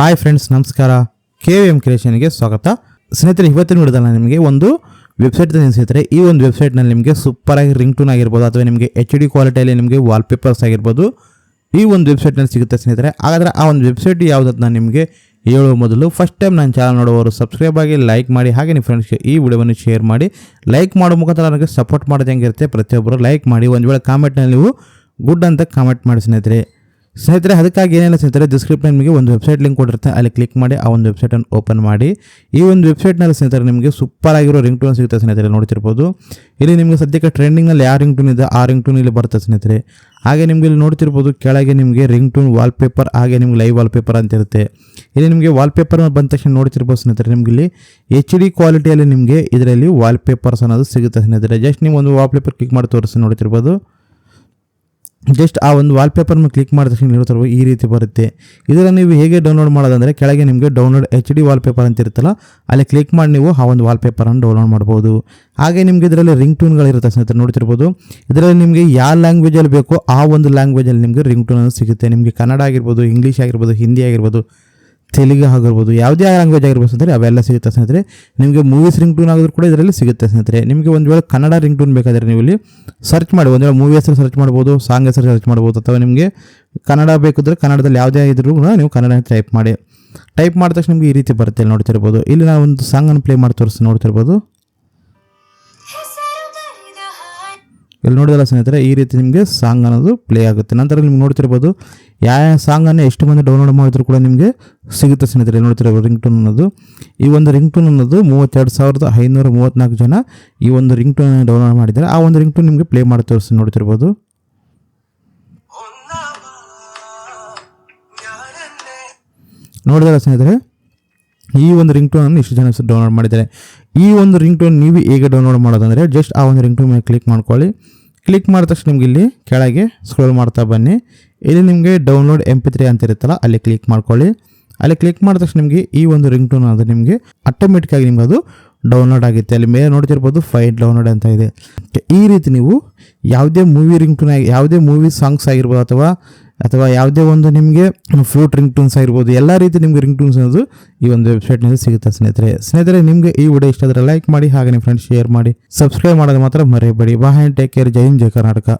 Hi friends ನಮಸ್ಕಾರ. K V M ಕ್ರಿಯೇಷನ್ಗೆ ಸ್ವಾಗತ. ಸ್ನೇಹಿತರೆ, ಇವತ್ತಿನ ವಿಡಿಯೋದಲ್ಲಿ ನಿಮಗೆ ಒಂದು ವೆಬ್ಸೈಟ್ ಸ್ನೇಹಿತರೆ. ಈ ಒಂದು ವೆಬ್ಸೈಟ್ನಲ್ಲಿ ನಿಮಗೆ ಸೂಪರಾಗಿ ರಿಂಗ್ ಟೂನ್ ಆಗಿರ್ಬೋದು ಅಥವಾ ನಿಮಗೆ ಎಚ್ ಡಿ ಕ್ವಾಲಿಟಿಯಲ್ಲಿ ನಿಮಗೆ ವಾಲ್ಪೇಪರ್ಸ್ ಆಗಿರ್ಬೋದು ಈ ಒಂದು ವೆಬ್ಸೈಟ್ನಲ್ಲಿ ಸಿಗುತ್ತೆ ಸ್ನೇಹಿತರೆ. ಹಾಗಾದರೆ ಆ ಒಂದು ವೆಬ್ಸೈಟ್ ಯಾವುದಾದ್ರು ನಾನು ನಿಮಗೆ ಹೇಳುವ ಮೊದಲು ಫಸ್ಟ್ ಟೈಮ್ ನನ್ನ ಚಾನಲ್ ನೋಡುವವರು ಸಬ್ಸ್ಕ್ರೈಬ್ ಆಗಿ ಲೈಕ್ ಮಾಡಿ, ಹಾಗೆ ನಿಮ್ಮ ಫ್ರೆಂಡ್ಸ್ಗೆ ಈ ವಿಡಿಯೋವನ್ನು ಶೇರ್ ಮಾಡಿ ಲೈಕ್ ಮಾಡೋ ಮುಖಾಂತರ ನನಗೆ ಸಪೋರ್ಟ್ ಮಾಡೋದು ಹೆಂಗಿರುತ್ತೆ ಪ್ರತಿಯೊಬ್ಬರು ಲೈಕ್ ಮಾಡಿ. ಒಂದು ವೇಳೆ ಕಾಮೆಂಟ್ನಲ್ಲಿ ನೀವು ಗುಡ್ ಅಂತ ಕಾಮೆಂಟ್ ಮಾಡಿ ಸ್ನೇಹಿತರೆ. ಸ್ನೇಹಿತರೆ, ಅದಕ್ಕಾಗಿ ಏನೆಲ್ಲ ಸ್ನೇಹಿತರೆ ಡಿಸ್ಕ್ರಿಪ್ಷನ್ ನಿಮಗೆ ಒಂದು ವೆಬ್ಸೈಟ್ ಲಿಂಕ್ ಕೊಟ್ಟಿರುತ್ತೆ. ಅಲ್ಲಿ ಕ್ಲಿಕ್ ಮಾಡಿ, ಆ ಒಂದು ವೆಬ್ಸೈಟನ್ನು ಓಪನ್ ಮಾಡಿ. ಈ ಒಂದು ವೆಬ್ಸೈಟ್ನಲ್ಲಿ ಸ್ನೇಹಿತರೆ, ನಿಮಗೆ ಸೂಪರ್ ಆಗಿರೋ ರಿಂಗ್ ಟೂನ್ ಸಿಗುತ್ತೆ ಸ್ನೇಹಿತರೆ, ನೋಡ್ತಿರ್ಬೋದು. ಇಲ್ಲಿ ನಿಮಗೆ ಸದ್ಯಕ್ಕೆ ಟ್ರೆಂಡಿಂಗ್ನಲ್ಲಿ ಯಾವ ರಿಂಗ್ ಟೂನ್ ಇದೆ, ಆ ರಿಂಗ್ ಟೂನ್ ಇಲ್ಲಿ ಬರುತ್ತೆ ಸ್ನೇಹಿತರೆ. ಹಾಗೆ ನಿಮಗೆ ಇಲ್ಲಿ ನೋಡ್ತಿರ್ಬೋದು, ಕೆಳಗೆ ನಿಮಗೆ ರಿಂಗ್ ಟೂನ್ ವಾಲ್ಪೇಪರ್ ಹಾಗೆ ನಿಮ್ಗೆ ಲೈವ್ ವಾಲ್ಪೇಪರ್ ಅಂತ ಇರುತ್ತೆ. ಇಲ್ಲಿ ನಿಮಗೆ ವಾಲ್ಪೇಪರ್ ಬಂದ ತಕ್ಷಣ ನೋಡ್ತಿರ್ಬೋದು ಸ್ನೇಹಿತರೆ, ನಿಮ್ಗೆ ಇಲ್ಲಿ ಎಚ್ ಡಿ ಕ್ವಾಲಿಟಿಯಲ್ಲಿ ನಿಮಗೆ ಇದರಲ್ಲಿ ವಾಲ್ಪೇಪರ್ಸ್ ಅನ್ನೋದು ಸಿಗುತ್ತೆ ಸ್ನೇಹಿತರೆ. ಜಸ್ಟ್ ನೀವು ಒಂದು ವಾಲ್ಪೇಪರ್ ಕ್ಲಿಕ್ ಮಾಡಿ ತೋರಿಸಿ ನೋಡ್ತಿರ್ಬೋದು. ಜಸ್ಟ್ ಆ ಒಂದು ವಾಲ್ಪೇಪರ್ನ ಕ್ಲಿಕ್ ಮಾಡಿದ ತಕ್ಷಣ ನೋಡ್ತಿರ್ಬೋದು ಈ ರೀತಿ ಬರುತ್ತೆ. ಇದನ್ನು ನೀವು ಹೇಗೆ ಡೌನ್ಲೋಡ್ ಮಾಡೋದಂದರೆ, ಕೆಳಗೆ ನಿಮಗೆ ಡೌನ್ಲೋಡ್ ಎಚ್ ಡಿ ವಾಲ್ಪೇಪರ್ ಅಂತ ಇರುತ್ತಲ್ಲ, ಅಲ್ಲಿ ಕ್ಲಿಕ್ ಮಾಡಿ ನೀವು ಆ ಒಂದು ವಾಲ್ಪೇಪರನ್ನು ಡೌನ್ಲೋಡ್ ಮಾಡ್ಬೋದು. ಹಾಗೆ ನಿಮಗೆ ಇದರಲ್ಲಿ ರಿಂಗ್ ಟೂನ್ಗಳಿರುತ್ತೆ ಸ್ನೇಹಿತರೆ, ನೋಡ್ತಿರ್ಬೋದು. ಇದರಲ್ಲಿ ನಿಮಗೆ ಯಾವ ಲ್ಯಾಂಗ್ವೇಜಲ್ಲಿ ಬೇಕೋ ಆ ಒಂದು ಲ್ಯಾಂಗ್ವೇಜಲ್ಲಿ ನಿಮಗೆ ರಿಂಗ್ ಟೂನ್ ಸಿಗುತ್ತೆ. ನಿಮಗೆ ಕನ್ನಡ ಆಗಿರ್ಬೋದು ಇಂಗ್ಲೀಷ್ ಆಗಿರ್ಬೋದು ಹಿಂದಿ ಆಗಿರ್ಬೋದು ತೆಲುಗು ಆಗಿರ್ಬೋದು, ಯಾವುದೇ ಲ್ಯಾಂಗ್ವೇಜ್ ಆಗಿರ್ಬೋದು ಸ್ನೇಹಿತರೆ, ಅವೆಲ್ಲ ಸಿಗುತ್ತೆ ಸ್ನೇಹಿತರೆ. ನಿಮಗೆ ಮೂವೀಸ್ ರಿಂಗ್ ಟೂನ್ ಆಗೋದು ಕೂಡ ಇದರಲ್ಲಿ ಸಿಗುತ್ತೆ ಸ್ನೇಹಿತರೆ. ನಿಮಗೆ ಒಂದು ವೇಳೆ ಕನ್ನಡ ರಿಂಗ್ ಟೂನ್ ಬೇಕಾದರೆ ನೀವು ಇಲ್ಲಿ ಸರ್ಚ್ ಮಾಡಿ. ಒಂದು ವೇಳೆ ಮೂವಿ ಹೆಸರು ಸರ್ಚ್ ಮಾಡ್ಬೋದು ಸಾಂಗ್ ಹೆಸರು ಸರ್ಚ್ ಮಾಡ್ಬೋದು, ಅಥವಾ ನಿಮಗೆ ಕನ್ನಡ ಬೇಕಿದ್ರೆ ಕನ್ನಡದಲ್ಲಿ ಯಾವುದೇ ಇದ್ರೂ ಕೂಡ ನೀವು ಕನ್ನಡ ಟೈಪ್ ಮಾಡಿ. ಟೈಪ್ ಮಾಡಿದ ತಕ್ಷಣ ನಿಮಗೆ ಈ ರೀತಿ ಬರುತ್ತೆ ನೋಡ್ತಿರ್ಬೋದು. ಇಲ್ಲಿ ನಾನು ಒಂದು ಸಾಂಗನ್ನು ಪ್ಲೇ ಮಾಡಿ ತೋರಿಸಿ ನೋಡ್ತಿರ್ಬೋದು. ಇಲ್ಲಿ ನೋಡಿದಲ್ಲ ಸ್ನೇಹಿತರೆ, ಈ ರೀತಿ ನಿಮಗೆ ಸಾಂಗ್ ಅನ್ನೋದು ಪ್ಲೇ ಆಗುತ್ತೆ. ನಂತರ ನಿಮ್ಗೆ ನೋಡ್ತಿರ್ಬೋದು, ಯಾವ ಸಾಂಗನ್ನು ಎಷ್ಟು ಮಂದಿ ಡೌನ್ಲೋಡ್ ಮಾಡಿದ್ರು ಕೂಡ ನಿಮಗೆ ಸಿಗುತ್ತೆ ಸ್ನೇಹಿತರೆ. ಇಲ್ಲಿ ನೋಡ್ತಿರ್ಬೋದು ರಿಂಗ್ ಟೋನ್ ಅನ್ನೋದು. ಈ ಒಂದು ರಿಂಗ್ ಟೋನ್ ಅನ್ನೋದು ಮೂವತ್ತೆರಡು ಸಾವಿರದ ಐನೂರ ಮೂವತ್ತ್ನಾಲ್ಕು ಜನ ಈ ಒಂದು ರಿಂಗ್ ಟೂನ್ ಡೌನ್ಲೋಡ್ ಮಾಡಿದ್ದಾರೆ. ಆ ಒಂದು ರಿಂಗ್ ಟೋನ್ ನಿಮಗೆ ಪ್ಲೇ ಮಾಡಿ ತೋರಿಸಿ ನೋಡ್ತಿರ್ಬೋದು. ನೋಡಿದ್ರೆ ಸ್ನೇಹಿತರೆ ಈ ಒಂದು ರಿಂಗ್ ಟೋನನ್ನು ಇಷ್ಟು ಜನ ಡೌನ್ಲೋಡ್ ಮಾಡಿದ್ದಾರೆ. ಈ ಒಂದು ರಿಂಗ್ ಟೋನ್ ನೀವು ಹೇಗೆ ಡೌನ್ಲೋಡ್ ಮಾಡೋದಂದರೆ ಜಸ್ಟ್ ಆ ಒಂದು ರಿಂಗ್ ಟೋನ್ ಮೇಲೆ ಕ್ಲಿಕ್ ಮಾಡ್ಕೊಳ್ಳಿ. ಕ್ಲಿಕ್ ಮಾಡಿದ ತಕ್ಷಣ ನಿಮ್ಗೆ ಇಲ್ಲಿ ಕೆಳಗೆ ಸ್ಕ್ರೋಲ್ ಮಾಡ್ತಾ ಬನ್ನಿ. ಇಲ್ಲಿ ನಿಮಗೆ ಡೌನ್ಲೋಡ್ ಎಂ ಪಿ ತ್ರೀ ಅಂತ ಇರುತ್ತಲ್ಲ, ಅಲ್ಲಿ ಕ್ಲಿಕ್ ಮಾಡ್ಕೊಳ್ಳಿ. ಅಲ್ಲಿ ಕ್ಲಿಕ್ ಮಾಡಿದ ತಕ್ಷಣ ನಿಮಗೆ ಈ ಒಂದು ರಿಂಗ್ ಟೋನ್ ಅದು ನಿಮಗೆ ಆಟೋಮೆಟಿಕ್ಕಾಗಿ ನಿಮ್ಗೆ ಅದು ಡೌನ್ಲೋಡ್ ಆಗುತ್ತೆ. ಅಲ್ಲಿ ಮೇಲೆ ನೋಡ್ತಿರ್ಬೋದು ಫೈಲ್ ಡೌನ್ಲೋಡ್ ಅಂತ ಇದೆ. ಈ ರೀತಿ ನೀವು ಯಾವುದೇ ಮೂವಿ ರಿಂಗ್ ಟೋನ್ ಯಾವುದೇ ಮೂವಿ ಸಾಂಗ್ಸ್ ಆಗಿರ್ಬೋದು ಅಥವಾ ಅಥವಾ ಯಾವುದೇ ಒಂದು ನಿಮಗೆ ಫ್ಲೂಟ್ ರಿಂಗ್ ಟೂನ್ಸ್ ಆಗಿರ್ಬೋದು ಎಲ್ಲ ರೀತಿ ನಿಮಗೆ ರಿಂಗ್ ಟೂನ್ಸ್ ಅನ್ನೋದು ಈ ಒಂದು ವೆಬ್ಸೈಟ್ನಲ್ಲಿ ಸಿಗುತ್ತೆ ಸ್ನೇಹಿತರೆ. ಸ್ನೇಹಿತರೆ, ನಿಮಗೆ ಈ ವಿಡಿಯೋ ಇಷ್ಟ ಆದರೆ ಲೈಕ್ ಮಾಡಿ ಹಾಗೆ ನಿಮ್ಮ ಫ್ರೆಂಡ್ಸ್ ಶೇರ್ ಮಾಡಿ ಸಬ್ಸ್ಕ್ರೈಬ್ ಮಾಡೋದು ಮಾತ್ರ ಮರೆಯಬೇಡಿ bye take care Jai Hind, Jai Karnataka.